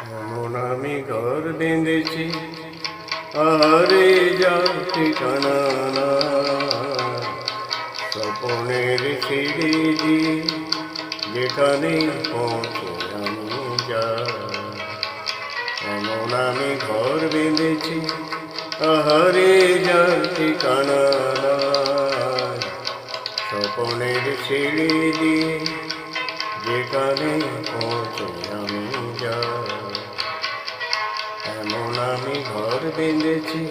এমন আমি ঘর বেঁধেছি আরে যা ঠিকানা স্বপনের সিঁড়ি দিয়ে যেখানে পৌঁছে আমি যা। এমন আমি ঘর বেঁধেছি, আহারে যা ঠিকানা স্বপনের সিঁড়ি দিয়ে যেখানে পৌঁছে আমি বেঁধেছি।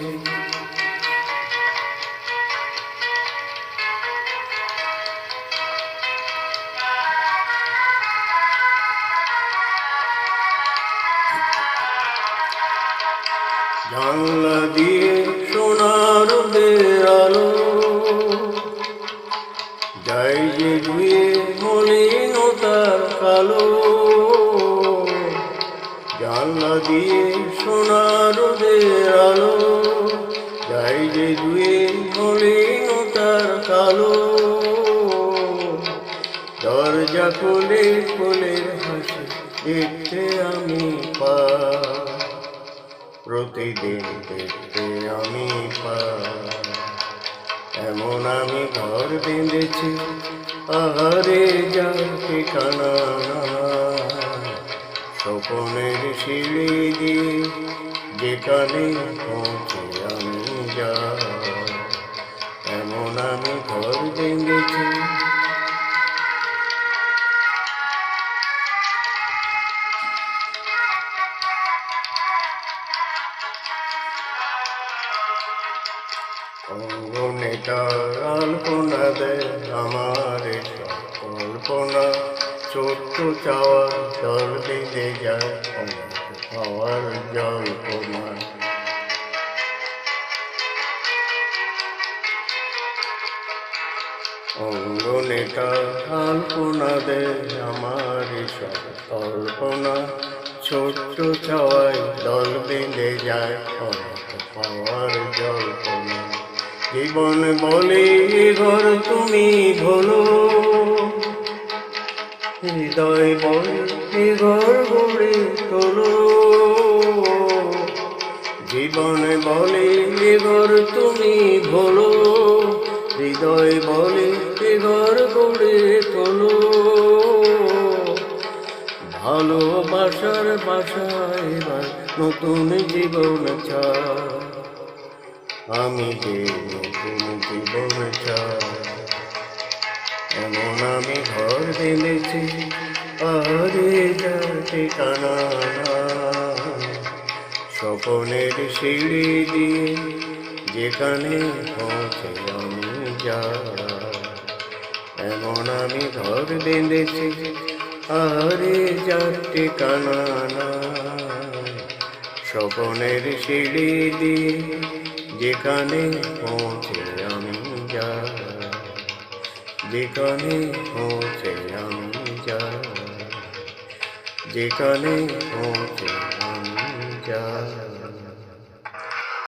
জানলা দিয়ে সোনার আলো। যাই যে ধুয়ে মলিনতার কালো। জানলা দিয়ে সোনার আলো, যাই যে ধুয়ে মলিনতার কালো। দরজা খুলে, ফুলের হাসি দেখতে আমি পা। প্রতিদিন দেখতে আমি পা। এমন আমি ঘর বেঁধেছি, আহারে যা ঠিকানা? স্বপনের সিঁড়ি দিয়ে যেখানে পৌঁছে আমি যা এমন আমি ঘর বেঁধেছি অঙ্গনেটা আলপনা দেয় আমার কল্পনা। ছোট্ট চাওয়া জল বেঁধে যায়, পাওয়ার জল্পনা অঙ্গনেটা আলপনা দেয় আমার সব কল্পনা। ছোট্ট চাওয়ায় দল বেঁধে যায় পাওয়ার জল্পনা জীবন বলে ঘর তুমি ভোলো হৃদয় এ ঘর গড়ে তোলো। জীবন বলে এ ঘর তুমি ভোলো। হৃদয় বলে এ ঘর গড়ে তোলো। ভালোবাসার বাসা এবার নতুন জীবন চায়। আমি যে নতুন জীবন চাই, এমন আমি ঘর বেঁধেছি। আরে যা ঠিকানা। স্বপনের সিঁড়ি দিয়ে যেখানে পৌঁছে আমি যা এমন আমি ঘর বেঁধেছি আরে যা ঠিকানা স্বপনের সিঁড়ি দিয়ে যেখানে পৌঁছে আমি যা যেখানে পৌঁছে আমি যা যেখানে পৌঁছে আমি যা